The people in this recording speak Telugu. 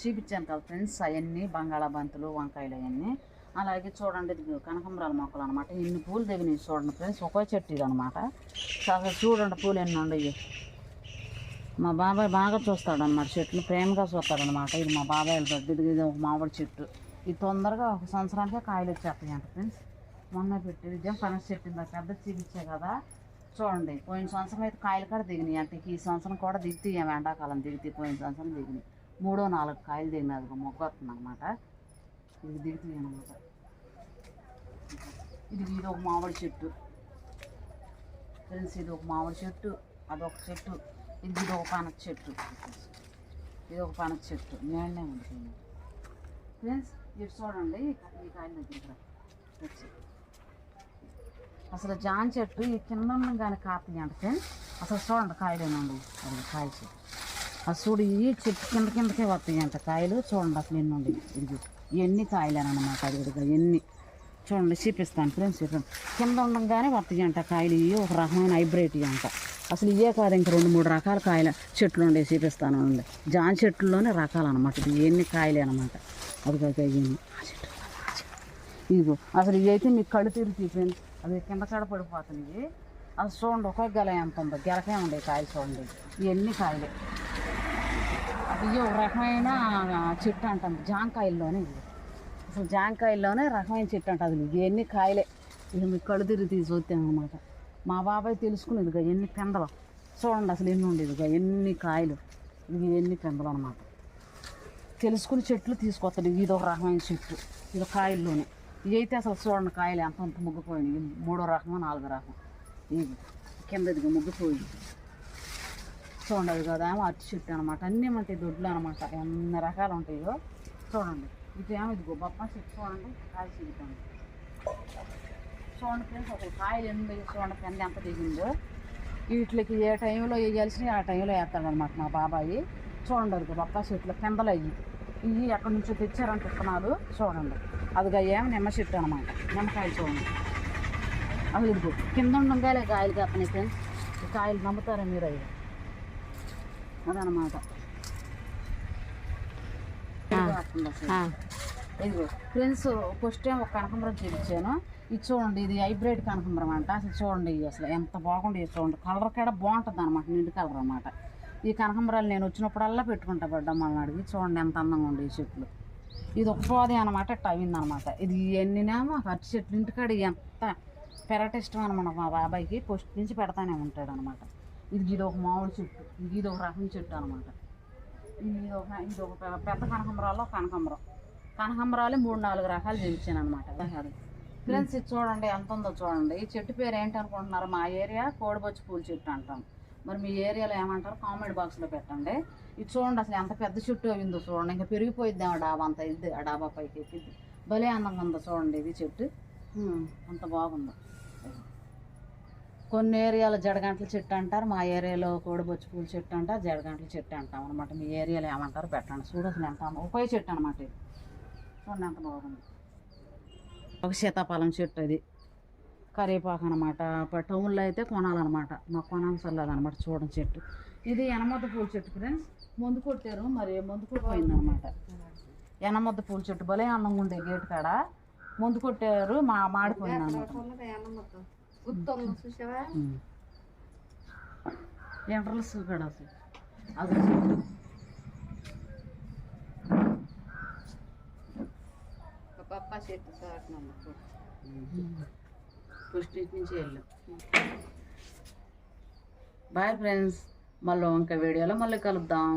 చూపించాను కదా ఫ్రెండ్స్ అవన్నీ బంగాళాబంతులు వంకాయలు అవన్నీ. అలాగే చూడండి ఇది కనకంబరాల మొక్కలు అనమాట ఇన్ని పూలు దిగినాయి చూడండి ఫ్రెండ్స్ ఒకే చెట్టు ఇది అనమాట అసలు చూడండి పూలు ఎన్ని ఉండయి మా బాబాయ్ బాగా చూస్తాడనమాట చెట్లు ప్రేమగా చూస్తాడనమాట ఇది మా బాబాయ్ గడ్డి ఇది ఇది ఒక మామిడి చెట్టు. ఇది తొందరగా ఒక సంవత్సరానికే కాయలు వచ్చేస్తాయి అంట ఫ్రెండ్స్. మొన్న పెట్టి ఇదేం పనస చెట్టు ఇందా పెద్ద చూపించే కదా. చూడండి పోయిన సంవత్సరం అయితే కాయలు కూడా దిగినాయి అంటే. ఈ సంవత్సరం కూడా దిగుతాయి ఎండాకాలం దిగుతాయి పోయిన సంవత్సరం దిగినాయి. మూడో నాలుగు కాయలు దిగినాయి అది మొగ్గ వస్తుంది అనమాట ఇది దిగుతాయి అనమాట ఇది ఇది ఒక మామిడి చెట్టు. ఫ్రెండ్స్ ఇది ఒక మామిడి చెట్టు అదొక చెట్టు ఇది ఇది ఒక పనక చెట్టు. ఇది ఒక పనక చెట్టు. నేనే ఉంటుంది ఫ్రెండ్స్ ఇటు చూడండి ఈ కాయల దగ్గర అసలు జాన్ చెట్టు ఈ కింద ఉన్న కానీ కాపీ అంటే ఫ్రెండ్స్. అసలు చూడండి కాయలేనండి. అది కాయ చెట్టు. చూడు ఈ చెట్టు కింద కిందకే వస్తాయి అంట కాయలు. చూడండి అసలు ఎన్ని ఉండి ఇది ఎన్ని కాయలేనమాట అది ఎన్ని. చూడండి చూపిస్తాను ఫ్రెండ్స్ చూడండి. కింద ఉండగానే వస్తాయి అంట కాయలు. ఇవి ఒక రకమైన హైబ్రిడ్ అంట. అసలు ఇవే కాదు ఇంకా రెండు మూడు రకాల కాయల చెట్లు ఉండే చూపిస్తాను ఉండే జాన్ చెట్లలోనే రకాలు అనమాట ఇది. ఎన్ని కాయలే అనమాట అది కాక ఇవన్నీ చెట్టు ఇదిగో అసలు ఇవైతే అయితే మీకు కళ్ళు తిరిగి ఫ్రెండ్స్. అది కింద కాడ పడిపోతుంది అది చూడండి ఒక గెల ఎంత ఉందో. గెలకే ఉండే కాయలు చూడండి. ఇవన్నీ కాయలే. ఇది ఒక రకమైన చెట్టు అంటాం. జాంకాయల్లోనే ఇది. అసలు జాంకాయల్లోనే రకమైన చెట్టు అంట అది. ఇవన్నీ కాయలే ఇక మీకు కళ్ళు తిరిగి తీసి వస్తాం అనమాట మా బాబాయ్ తెలుసుకునేది ఎన్ని పెందలు. చూడండి అసలు ఎన్ని ఉండేది ఎన్ని కాయలు. ఇవి ఎన్ని పెందలు అనమాట తెలుసుకుని చెట్లు తీసుకొస్తాడు. ఇది ఒక రకమైన చెట్టు. ఇది కాయల్లోనే. ఇవి అయితే అసలు చూడండి కాయలు ఎంత అంత ముగ్గిపోయినాయి. ఇది మూడో రకమో నాలుగో రకం. ఇది కిందదిగా ముగ్గుపోయింది. చూడండి అది కదా ఏమో చెట్టు అనమాట అన్నీ మనకి దొడ్లు అనమాట ఎన్ని రకాలు ఉంటాయో చూడండి. ఇది ఏమో ఇదిగో బొప్పాయి చెట్టు చూడండి కాయ చూడండి. చూడండి ఫ్రెండ్స్ ఒక కాయలు ఎన్ని చూడండి కింద ఎంత దిగిందో వీటికి ఏ టైంలో వేయాల్సినవి ఆ టైంలో వేస్తాడనమాట మా బాబాయి. చూడండి అది చెట్లు కిందలు అయ్యి ఇవి ఎక్కడి నుంచో తెచ్చారంట విత్తనాలు చూడండి. అదిగా ఏమో నిమ్మ చెట్టు అనమాట నిమ్మకాయలు చూడండి. అది ఇదిగో కింద ఉండగానే కాయలు కాస్తున్నాయి ఫ్రెండ్స్. కాయలు నమ్ముతారా మీరు అయ్యా? అదనమాట ఇదిగో ఫ్రెండ్స్ ఫస్ట్ టైం ఒక కనకంబరం చూపించాను ఇది చూడండి ఇది హైబ్రిడ్ కనకంబరం అంట. అసలు చూడండి ఇది అసలు ఎంత బాగుంది ఇది చూడండి. కలర్ కూడా బాగుంటుంది అనమాట నిండు కలర్ అనమాట ఈ కనకంబరాలు నేను వచ్చినప్పుడల్లా పెట్టుకుంటా పడ్డమ్మని అడిగి చూడండి ఎంత అందంగా ఉండే ఈ చెట్లు. ఇది ఒక పోదే అనమాట అయిందనమాట ఇది ఎన్నినేమో అరటి చెట్లు. ఇంటికాడ ఎంత పెరట ఇష్టం అనమాట మా బాబాయ్కి. ఫస్ట్ నుంచి పెడతానే ఉంటాడు అనమాట ఇది ఇది ఒక మామిడి చెట్టు. ఇది ఇది ఒక రకం చెట్టు అనమాట ఇది ఒక ఇది ఒక పెద్ద కనకంబరాలు కనకంబరం. కనకంబరాలు మూడు నాలుగు రకాలు చూపించాను అనమాట ఫ్రెండ్స్ ఇది చూడండి ఎంత ఉందో చూడండి. ఈ చెట్టు పేరు ఏంటి అనుకుంటున్నారు మా ఏరియా కోడిబొచ్చి పూల చెట్టు అంటాం. మరి మీ ఏరియాలో ఏమంటారు? కామెంట్ బాక్స్లో పెట్టండి. ఇది చూడండి అసలు ఎంత పెద్ద చెట్టు అయిందో చూడండి. ఇంకా పెరిగిపోయిద్ది ఆ డాబా అంత. ఇది ఆ డాబా పైకి ఎక్కిద్ది భలే అందంగా ఉందో చూడండి ఇది చెట్టు. అంత బాగుందో. కొన్ని ఏరియాలో జడగంటల చెట్టు అంటారు మా ఏరియాలో కోడిబొచ్చు పూల చెట్టు అంటారు జడగంటల చెట్టు అంటాం అనమాట మీ ఏరియాలో ఏమంటారు పెట్టండి. చూడు ఎంత అందం- చెట్టు అనమాట ఇది. చూడండి ఎంత బాగుంది. ఒక సీతాఫలం చెట్టు అది కరివేపాకు అనమాట టౌన్లో అయితే కొనాలన్నమాట. మాకు కొనాల్సి వెళ్ళాలన్నమాట చూడని చెట్టు. ఇది ఎనమద్ద పూల చెట్టు ఫ్రెండ్స్. ముందు కొట్టారు మరి ముందు కొట్టిపోయింది అనమాట ఎనమద్ద పూల చెట్టు. భలే అన్నం ఉండే గేట్ కాడ. ముందు కొట్టారు మా మాడిపోయింది అనమాట కూడా అసలు అది. పప్ప ఫస్ట్ నుంచి వెళ్ళు. బాయ్ ఫ్రెండ్స్ మళ్ళీ ఇంకా వీడియోలో మళ్ళీ కలుద్దాం.